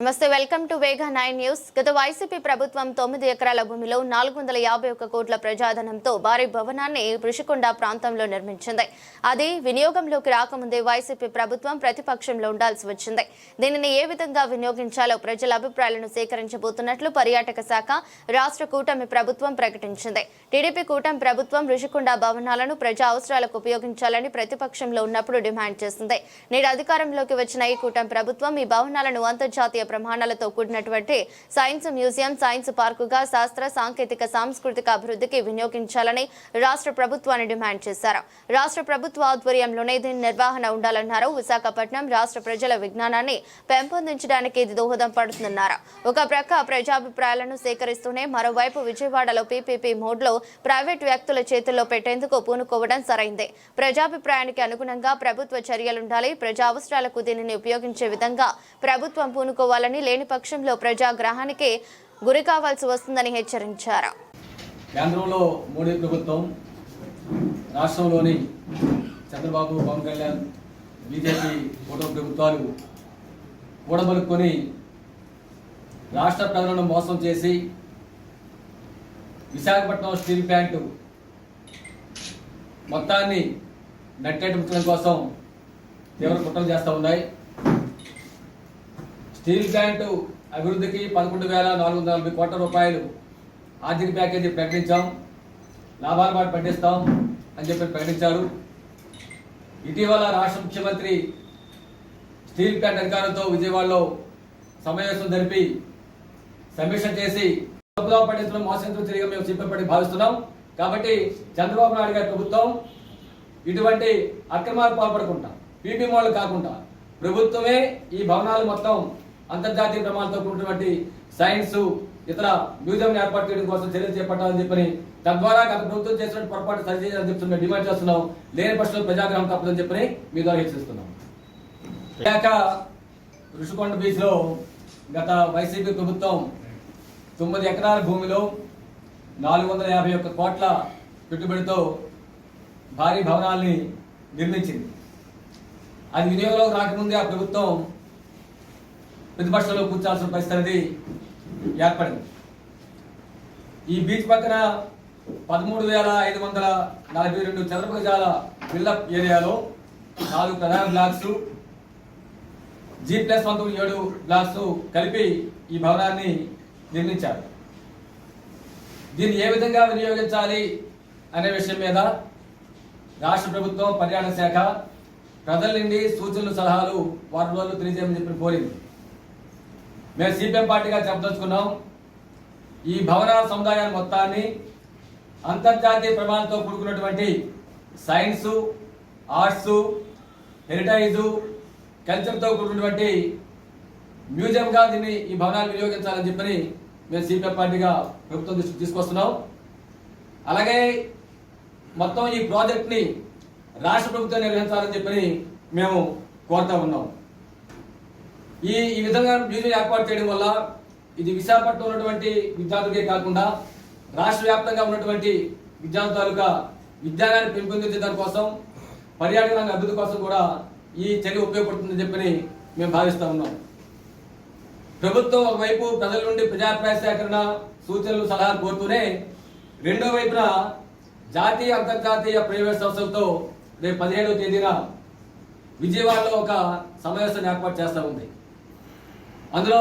నమస్తే welcome to Vega nine news. గత వైసీపీ ప్రభుత్వం తొమ్మిది ఎకరాల భూమిలో నాలుగు వందల యాభై ఒక్క కోట్ల ప్రజాధనంతో భారీ భవనాన్ని ఋషికొండ ప్రాంతంలో నిర్మించింది. అది వినియోగంలోకి రాకముందే వైసీపీ ప్రభుత్వం ప్రతిపక్షంలో ఉండాల్సి వచ్చింది. దీనిని ఏ విధంగా వినియోగించాలో ప్రజల అభిప్రాయాలను సేకరించబోతున్నట్లు పర్యాటక శాఖ రాష్ట్ర కూటమి ప్రభుత్వం ప్రకటించింది. టీడీపీ కూటమి ప్రభుత్వం ఋషికొండ భవనాలను ప్రజా అవసరాలకు ఉపయోగించాలని ప్రతిపక్షంలో ఉన్నప్పుడు డిమాండ్ చేసింది. నేడు అధికారంలోకి వచ్చిన ఈ కూటమి ప్రభుత్వం ఈ భవనాలను అంతర్జాతీయ ప్రమాణాలతో కూడినటువంటి సైన్స్ మ్యూజియం సైన్స్ పార్కుగా శాస్త్ర సాంకేతిక సాంస్కృతిక అభివృద్ధికి వినియోగించాలని రాష్ట్ర ప్రభుత్వాన్ని డిమాండ్ చేశారు. రాష్ట్ర ప్రభుత్వ ఆధ్వర్యంలోనే దీని నిర్వహణ ఉండాలన్నారు. విశాఖపట్నం రాష్ట్ర ప్రజల విజ్ఞానాన్ని పెంపొందించడానికి ఇది దోహదం పడుతుందన్నారు. ఒక ప్రక్క ప్రజాభిప్రాయాలను సేకరిస్తూనే మరోవైపు విజయవాడలో పీపీపీ మోడ్లో ప్రైవేట్ వ్యక్తుల చేతుల్లో పెట్టేందుకు పూనుకోవడం సరైందే. ప్రజాభిప్రాయానికి అనుగుణంగా ప్రభుత్వ చర్యలుండాలి. ప్రజా అవసరాలకు దీనిని ఉపయోగించే విధంగా ప్రభుత్వం పూనుకోవాలని లేని పక్షంలో ప్రజాగ్రహానికి గురి కావాల్సి వస్తుందని హెచ్చరించారు. కేంద్రంలో మోడీ ప్రభుత్వం రాష్ట్రంలోని చంద్రబాబు పవన్ కళ్యాణ్ బీజేపీ కూటమి ప్రభుత్వాలు కూడబలుక్కొని రాష్ట్ర ప్రజలను మోసం చేసి విశాఖపట్నం స్టీల్ ప్లాంట్ మొత్తాన్ని నట్టేటం కోసం తీవ్ర కుట్రలు చేస్తూ ఉన్నాయి. స్టీల్ ప్లాంట్ అభివృద్ధికి పదకొండు వేల నాలుగు వందల నలభై కోట్ల రూపాయలు ఆర్థిక ప్యాకేజీ ప్రకటించాం. లాభాల మాట పండిస్తాం అని చెప్పి ప్రకటించారు. ఇటీవల రాష్ట్ర ముఖ్యమంత్రి స్టీల్ ప్లాంట్ అధికారులతో విజయవాడలో సమావేశం జరిపి సమీక్ష చేసి తప్పుదో పండిస్తున్న మోసంతో తిరిగి మేము చెప్పబడి భావిస్తున్నాం. కాబట్టి చంద్రబాబు నాయుడు గారి ప్రభుత్వం ఇటువంటి అక్రమాలు పాల్పడకుండా పీపీ మోడల్ కాకుండా ప్రభుత్వమే ఈ భవనాలు మొత్తం అంతర్జాతీయ ప్రమాణాలతో కూడినటువంటి సైన్స్ ఇతర మ్యూజియం ఏర్పాటు చేయడం కోసం చర్యలు చేపట్టాలని చెప్పని తద్వారా గత ప్రభుత్వం చేసిన పొరపాటు సరిచేయాలని చెప్పి మేము డిమాండ్ చేస్తున్నాం. లేని పక్షంలో ప్రజాగ్రహం తప్పదని చెప్పని మీ ద్వారా హెచ్చరిస్తున్నాం. విశాఖ ఋషికొండ బీచ్లో గత వైసీపీ ప్రభుత్వం తొమ్మిది ఎకరాల భూమిలో నాలుగు వందల యాభై ఒక్క కోట్ల పెట్టుబడితో భారీ భవనాల్ని నిర్మించింది. అది వినియోగంలోకి రాకముందే ఆ ప్రభుత్వం ప్రతిపక్షంలో కూర్చాల్సిన పరిస్థితి అనేది ఏర్పడింది. ఈ బీచ్ పక్కన పదమూడు వేల ఐదు వందల నలభై రెండు చదరపు గజాల బిల్డప్ ఏరియాలో నాలుగు ప్రధాన బ్లాక్స్ జీ ప్లస్ పంతొమ్మిది ఏడు బ్లాక్స్ కలిపి ఈ భవనాన్ని నిర్మించారు. దీన్ని ఏ విధంగా వినియోగించాలి అనే విషయం మీద రాష్ట్ర ప్రభుత్వం పర్యాటక శాఖ ప్రజల నుండి సూచనలు సలహాలు వారి రోజులు తెలియజేయమని చెప్పి కోరింది. మేము సిపిఎం పార్టీగా చెప్పదలుచుకున్నాం. ఈ భవన సముదాయాన్ని మొత్తాన్ని అంతర్జాతీయ ప్రమాణంతో కూడుకున్నటువంటి సైన్సు ఆర్ట్స్ హెరిటైజు కల్చర్తో కూడినటువంటి మ్యూజియంగా దీన్ని ఈ భవనాలు వినియోగించాలని చెప్పని మేము సిపిఎం పార్టీగా ప్రభుత్వం దృష్టికి తీసుకొస్తున్నాం. అలాగే మొత్తం ఈ ప్రాజెక్ట్ని రాష్ట్ర ప్రభుత్వం నిర్వహించాలని చెప్పని మేము కోరుతా ఉన్నాం. ఈ ఈ విధంగా మ్యూజియం ఏర్పాటు చేయడం వల్ల ఇది విశాఖపట్నం ఉన్నటువంటి విద్యార్థులకే కాకుండా రాష్ట్ర వ్యాప్తంగా ఉన్నటువంటి విద్యార్థుల తాలూకా విజ్ఞానాన్ని పెంపొందించే దానికోసం పర్యాటక రంగ అభివృద్ధి కోసం కూడా ఈ చర్య ఉపయోగపడుతుందని చెప్పని మేము భావిస్తా ఉన్నాం. ప్రభుత్వం ఒకవైపు ప్రజల నుండి ప్రజాభిప్రాయ సేకరణ సూచనలు సలహాలు కోరుతూనే రెండో వైపున జాతీయ అంతర్జాతీయ ప్రైవేట్ సంస్థలతో రేపు పదిహేడవ తేదీన విజయవాడలో ఒక సమావేశాన్ని ఏర్పాటు చేస్తూ ఉంది. అందులో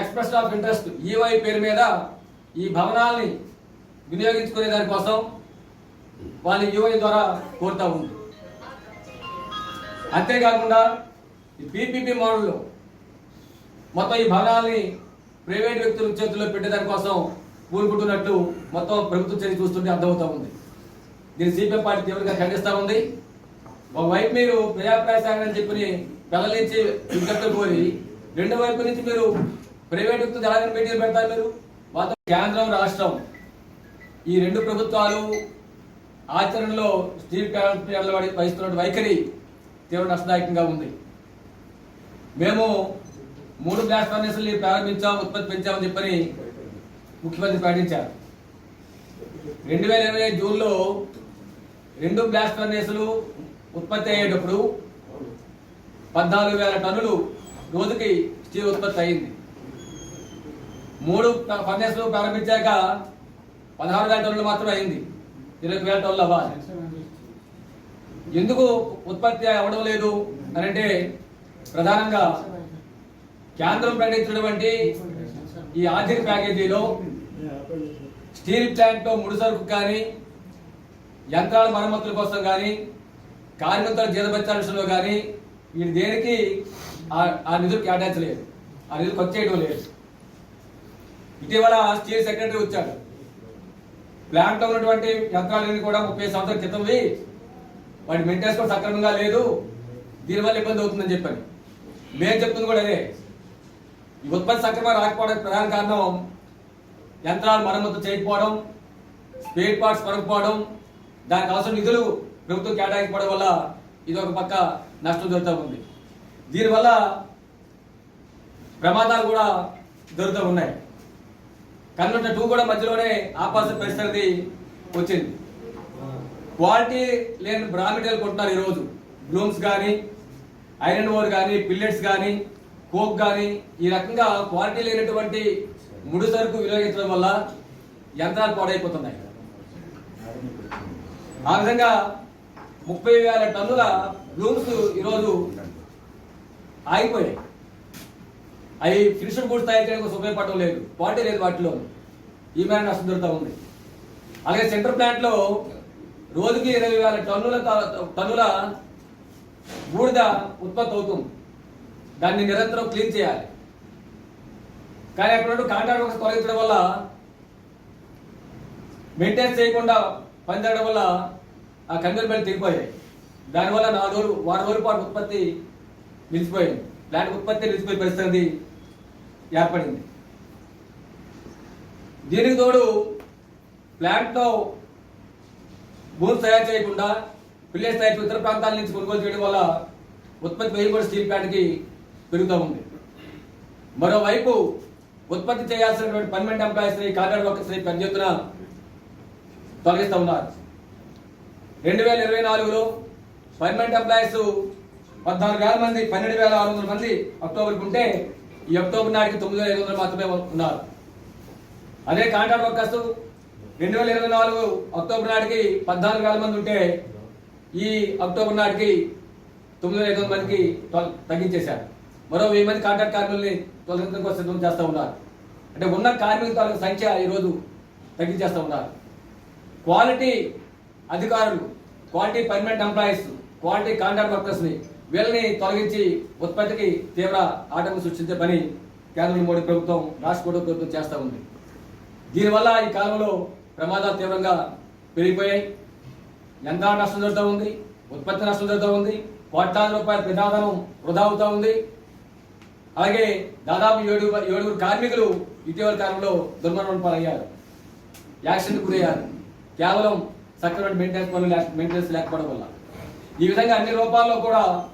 ఎక్స్ప్రెస్ ఆఫ్ ఇంట్రెస్ట్ ఈవై పేరు మీద ఈ భవనాల్ని వినియోగించుకునే దానికోసం వాళ్ళు ఈవై ద్వారా కోరుతా ఉంది. అంతేకాకుండా ఈ పీపీపీ మోడల్లో మొత్తం ఈ భవనాల్ని ప్రైవేట్ వ్యక్తుల చేతుల్లో పెట్టేదాని కోసం పూనుకుంటున్నట్టు మొత్తం ప్రభుత్వం చర్య చూస్తుంటే అర్థమవుతా ఉంది. దీన్ని సిపిఎం పార్టీ తీవ్రంగా ఖండిస్తూ ఉంది. ఒకవైపు మీరు ప్రజాప్రాయ అని చెప్పి పిల్లల నుంచి విజ్ఞప్తులు కోరి రెండో వైపు నుంచి మీరు ప్రైవేట్ వ్యక్తులు ఎలాగైనా మీటింగ్ పెడతారు మీరు? మొత్తం కేంద్రం రాష్ట్రం. ఈ రెండు ప్రభుత్వాలు ఆచరణలో స్టీల్ ప్లాంట్ వహిస్తున్న వైఖరి తీవ్ర నష్టదాయకంగా ఉంది. మేము మూడు గ్యాస్ ఫర్నేసులు ప్రారంభించాం ఉత్పత్తి పెంచామని చెప్పని ముఖ్యమంత్రి ప్రకటించారు. రెండు వేల ఇరవై జూన్లో రెండు గ్లాస్ ఫర్నేసులు ఉత్పత్తి అయ్యేటప్పుడు పద్నాలుగు వేల టన్నులు రోజుకి స్టీల్ ఉత్పత్తి అయింది. మూడు ఫర్నేసులు ప్రారంభించాక పదహారు వేల టన్నులు మాత్రమే అయింది. ఇరవై వేల టన్నులు అవ్వాలి ఎందుకు ఉత్పత్తి అవ్వడం లేదు అని అంటే ప్రధానంగా కేంద్రం ప్రకటించినటువంటి ఈ ఆర్థిక ప్యాకేజీలో స్టీల్ ప్లాంట్ ముడి సరుకు కానీ యంత్రాల మరమ్మతుల కోసం కానీ కార్మికుల జీతభత్యాల విషయంలో కానీ వీటి దేనికి ఆ- నిధులు కేటాయించలేదు. ఆ నిధులు ఖర్చు చేయడం లేదు. ఇటీవల స్టేట్ సెక్రటరీ వచ్చాడు. ప్లాంట్లో ఉన్నటువంటి యంత్రాలన్నీ కూడా ముప్పై సంవత్సరాల క్రితంవి వాటి మెయింటెనెన్స్ కూడా సక్రమంగా లేదు. దీనివల్ల ఇబ్బంది అవుతుందని చెప్పాను. మేము చెప్తుంది కూడా అదే. ఈ ఉత్పత్తి సక్రమంగా రాకపోవడానికి ప్రధాన కారణం యంత్రాలు మరమ్మతు చేయకపోవడం స్పేర్ పార్ట్స్ కొనకపోవడం దానికి అవసరం నిధులు ప్రభుత్వం కేటాయించకపోవడం వల్ల ఇది ఒక పక్క నష్టం జరుగుతూ ఉంది. దీనివల్ల ప్రమాదాలు కూడా జరుగుతూ ఉన్నాయి. కన్నుంట టూ కూడా మధ్యలోనే ఆపాల్సిన పరిస్థితి వచ్చింది. క్వాలిటీ లేని బ్రా మెటీరియల్ కొంటున్నారు ఈరోజు. బ్లూమ్స్ కానీ ఐరన్ ఓర్ కానీ పిల్లెట్స్ కానీ కోక్ కానీ ఈ రకంగా క్వాలిటీ లేనటువంటి ముడి సరుకు వినియోగించడం వల్ల యంత్రాలు పాడైపోతున్నాయి. ఆ విధంగా ముప్పై వేల టన్నుల బ్లూమ్స్ ఈరోజు ఆగిపోయాయి అవి ఫినిషింగ్ పూర్తి తయారు చేయడానికి ఉపయోగపడటం లేదు. క్వాలిటీ లేదు వాటిలో. ఈ మేర నష్టం జరుగుతూ ఉంది. అలాగే సెంటర్ ప్లాంట్లో రోజుకి ఇరవై వేల టన్నుల త- టన్నుల బూడిద ఉత్పత్తి అవుతుంది. దాన్ని నిరంతరం క్లీన్ చేయాలి. కానీ అక్కడ కాంట్రాక్ట్ తొలగించడం వల్ల మెయింటైన్ చేయకుండా పనిచేయడం వల్ల ఆ కన్వేర్ బెల్ట్ తెగిపోయాయి దానివల్ల నాలుగు రోజులు వారం రోజుల పాటు ఉత్పత్తి నిలిచిపోయింది ప్లాంట్ ఉత్పత్తి నిలిచిపోయే పరిస్థితి ఏర్పడింది. దీనికి తోడు ప్లాంట్లో భూమి తయారు చేయకుండా పిల్లర్స్ తయారు ఇతర ప్రాంతాల నుంచి కొనుగోలు చేయడం వల్ల ఉత్పత్తి వ్యయం కూడా స్టీల్ ప్లాంట్కి పెరుగుతూ ఉంది. మరోవైపు ఉత్పత్తి చేయాల్సినటువంటి పర్మనెంట్ ఎంప్లాయీస్ని కాంట్రాక్ట్ వర్కర్స్ని పెద్ద ఎత్తున తొలగిస్తూ ఉన్నారు. రెండు వేల ఇరవై నాలుగులో పర్మనెంట్ ఎంప్లాయీస్ పద్నాలుగు వేల మంది పన్నెండు వేల ఆరు వందల మంది అక్టోబర్కి ఉంటే ఈ అక్టోబర్ నాటికి తొమ్మిది వేల ఐదు వందలు మాత్రమే ఉన్నారు. అదే కాంట్రాక్ట్ వర్కర్స్ రెండు వేల ఇరవై నాలుగు అక్టోబర్ నాటికి పద్నాలుగు వేల మంది ఉంటే ఈ అక్టోబర్ నాటికి తొమ్మిది వేల ఐదు వందల మందికి తగ్గించేశారు. మరో వెయ్యి మంది కాంట్రాక్ట్ కార్మికుల్ని తొలగించడం కోసం సిద్ధం చేస్తూ ఉన్నారు. అంటే ఉన్న కార్మికుల తాలూకు సంఖ్య ఈరోజు తగ్గించేస్తూ ఉన్నారు. క్వాలిటీ అధికారులు quality permanent employees quality contract వర్కర్స్ని వీళ్ళని తొలగించి ఉత్పత్తికి తీవ్ర ఆటంకం సృష్టించే పని కేంద్ర మోడీ ప్రభుత్వం రాష్ట్ర మోడీ ప్రభుత్వం చేస్తూ ఉంది. దీనివల్ల ఈ కాలంలో ప్రమాదాలు తీవ్రంగా పెరిగిపోయాయి. యంత్రాల నష్టం జరుగుతూ ఉంది? ఉత్పత్తి నష్టం జరుగుతూ ఉంది. కోట్లాది రూపాయల ప్రజాధనం వృధా అవుతూ ఉంది. అలాగే దాదాపు ఏడు ఏడుగురు కార్మికులు ఇటీవల కాలంలో దుర్మరణం పాలయ్యారు. యాక్సిడెంట్ గురయ్యారు. కేవలం సక్రమైన మెయింటెనెన్స్ పనులు మెయింటెనెన్స్ లేకపోవడం వల్ల. ఈ విధంగా అన్ని రూపాల్లో కూడా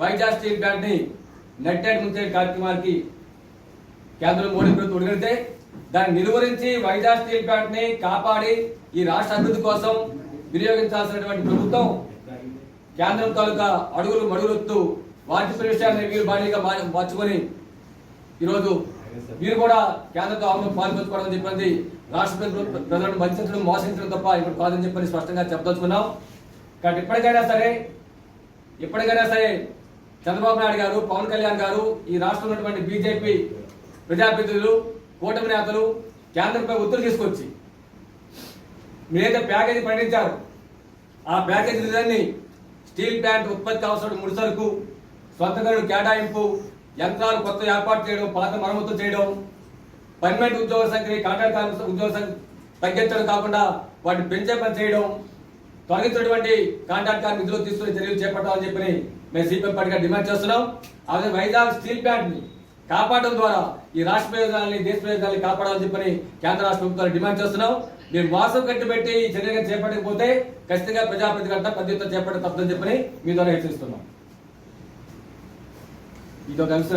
వైజాగ్ స్టీల్ ప్లాంట్ని నెట్టెడ్ ముంచే కార్యక్రమానికి కేంద్రం మోడీ ప్రభుత్వం ఉడిగడితే దాన్ని నిలువరించి వైజాగ్ స్టీల్ ప్లాంట్ని కాపాడి ఈ రాష్ట్ర అభివృద్ధి కోసం వినియోగించాల్సినటువంటి ప్రభుత్వం కేంద్రం తాలూకా అడుగులు మడుగులొత్తు వాటి విషయాన్ని వీరు బాడీగా మార్చుకొని ఈరోజు మీరు కూడా కేంద్రంతో ఆమె పాల్పంచుకోవడం చెప్పింది రాష్ట్ర ప్రజలను వంచడం మోసించడం తప్ప ఇప్పుడు కాదని చెప్పని స్పష్టంగా చెప్పదలుచుకున్నాం. కాబట్టి ఇప్పటికైనా సరే ఇప్పటికైనా సరే చంద్రబాబు నాయుడు గారు పవన్ కళ్యాణ్ గారు ఈ రాష్ట్రంలో ఉన్నటువంటి బీజేపీ ప్రజాప్రతినిధులు కూటమి నేతలు కేంద్రంపై ఒత్తిడి తీసుకొచ్చి మీరైతే ప్యాకేజీ ప్రకటించారు ఆ ప్యాకేజీ నిధులన్నీ స్టీల్ ప్లాంట్ ఉత్పత్తి అవసరం ముడి సరుకు సొంత గనులు కేటాయింపు యంత్రాలు కొత్త ఏర్పాటు చేయడం పాత మరమ్మతులు చేయడం పర్మనెంట్ ఉద్యోగ సంఖ్య కాంట్రాక్ట్ ఉద్యోగ సంఖ్య తగ్గించడం కాకుండా వాటిని పెంచే పని చేయడం తొలగించినటువంటి కాంట్రాక్ట్ కార్మికులు నిధులు తీసుకునే చర్యలు చేపట్టాలని చెప్పి మేము సిపిఎం పార్టీగా డిమాండ్ చేస్తున్నాం. అదే వైజాగ్ స్టీల్ ప్లాంట్ని కాపాడడం ద్వారా ఈ రాష్ట్ర ప్రయోజనాలని దేశ ప్రయోజనాన్ని కాపాడాలని చెప్పని కేంద్ర రాష్ట్ర ప్రభుత్వాలు డిమాండ్ చేస్తున్నాం. మీరు మోసం కట్టిపెట్టి ఈ చర్యగా చేపట్టకపోతే ఖచ్చితంగా ప్రజాప్రతి అంతా పెద్ద ఎత్తున చేపట్టడం తప్పదని చెప్పని మీ ద్వారా హెచ్చరిస్తున్నాం. ఇది ఒక అంశం.